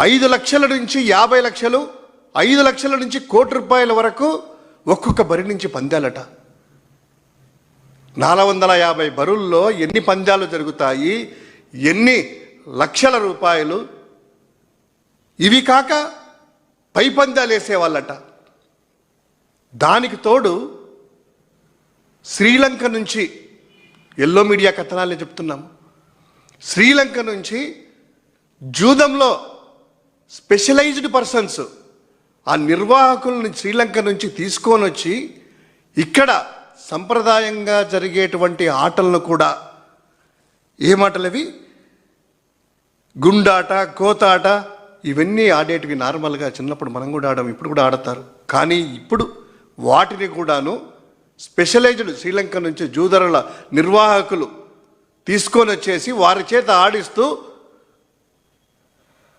ఐదు లక్షల నుంచి యాభై లక్షలు ఐదు లక్షల నుంచి కోటి రూపాయల వరకు ఒక్కొక్క బరి నుంచి పందాలట. నాలుగు వందల యాభై బరుల్లో ఎన్ని పందాలు జరుగుతాయి ఎన్ని లక్షల రూపాయలు? ఇవి కాక పై పందాలు వేసేవాళ్ళట. దానికి తోడు శ్రీలంక నుంచి ఎల్లో మీడియా కథనాలే చెప్తున్నాం శ్రీలంక నుంచి జూదంలో స్పెషలైజ్డ్ పర్సన్స్. ఆ నిర్వాహకులను శ్రీలంక నుంచి తీసుకొని వచ్చి ఇక్కడ సంప్రదాయంగా జరిగేటువంటి ఆటలను కూడా ఏమాటలు అవి గుండాట కోతాట ఇవన్నీ ఆడేటివి నార్మల్గా చిన్నప్పుడు మనం కూడా ఆడాం ఇప్పుడు కూడా ఆడతారు. కానీ ఇప్పుడు వాటిని కూడాను స్పెషలైజ్డ్ శ్రీలంక నుంచి జూదరుల నిర్వాహకులు తీసుకొని వచ్చేసి వారి చేత ఆడిస్తూ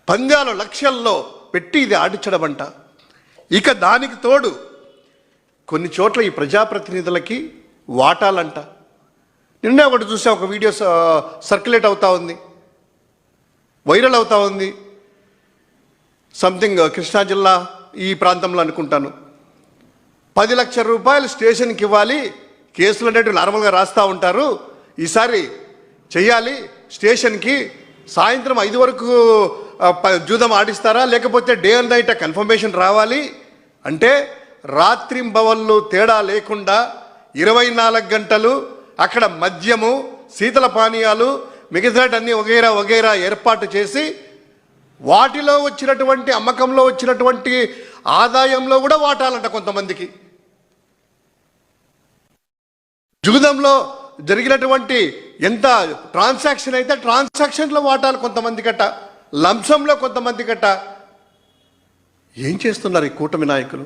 పంద్యాల లక్ష్యాల్లో పెట్టి ఇది ఆడించడం అంట ఇక దానికి తోడు కొన్ని చోట్ల ఈ ప్రజాప్రతినిధులకి వాటాలంట. నిన్నే ఒకటి చూసా ఒక వీడియో సర్క్యులేట్ అవుతా ఉంది. వైరల్ అవుతా ఉంది. సంథింగ్ కృష్ణా జిల్లా ఈ ప్రాంతంలో అనుకుంటాను. పది లక్షల రూపాయలు స్టేషన్కి ఇవ్వాలి కేసులు అనేటివి నార్మల్గా రాస్తూ ఉంటారు. ఈసారి చెయ్యాలి స్టేషన్కి సాయంత్రం ఐదు వరకు జూదం ఆడిస్తారా? లేకపోతే డే అండ్ నైట్ కన్ఫర్మేషన్ రావాలి? అంటే రాత్రింబవళ్ళు తేడా లేకుండా ఇరవై నాలుగు గంటలు అక్కడ మద్యము శీతల పానీయాలు మిగతాటన్నీ వగైరా వగైరా ఏర్పాటు చేసి వాటిలో వచ్చినటువంటి అమ్మకంలో వచ్చినటువంటి ఆదాయంలో కూడా వాటాలంట కొంతమందికి. జూదంలో జరిగినటువంటి ఎంత ట్రాన్సాక్షన్ అయితే ట్రాన్సాక్షన్లో వాటాలు కొంతమంది కట్ట లంసంలో కొంతమంది కట్ట ఏం చేస్తున్నారు ఈ కూటమి నాయకులు?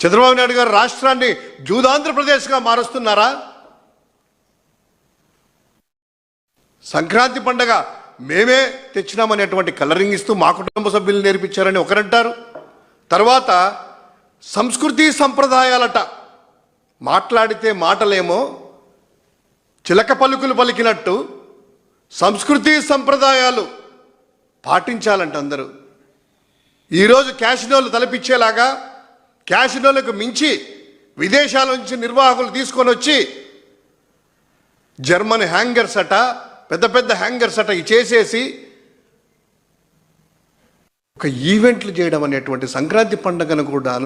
చంద్రబాబు నాయుడు గారు రాష్ట్రాన్ని జూదాంధ్రప్రదేశ్గా మారుస్తున్నారా? సంక్రాంతి పండగ మేమే తెచ్చినామనేటువంటి కలరింగ్ ఇస్తూ మా కుటుంబ సభ్యులు నేర్పించారని ఒకరంటారు. తర్వాత సంస్కృతి సంప్రదాయాలట మాట్లాడితే మాటలేమో చిలక పలుకులు పలికినట్టు సంస్కృతి సంప్రదాయాలు పాటించాలంట అందరూ. ఈరోజు క్యాషినోలు తలపించేలాగా క్యాషినోలకు మించి విదేశాల నుంచి నిర్వాహకులు తీసుకొని వచ్చి జర్మన్ హ్యాంగర్స్ అట పెద్ద పెద్ద హ్యాంగర్స్ అట చేసేసి ఒక ఈవెంట్లు చేయడం అనేటువంటి సంక్రాంతి పండుగను కూడా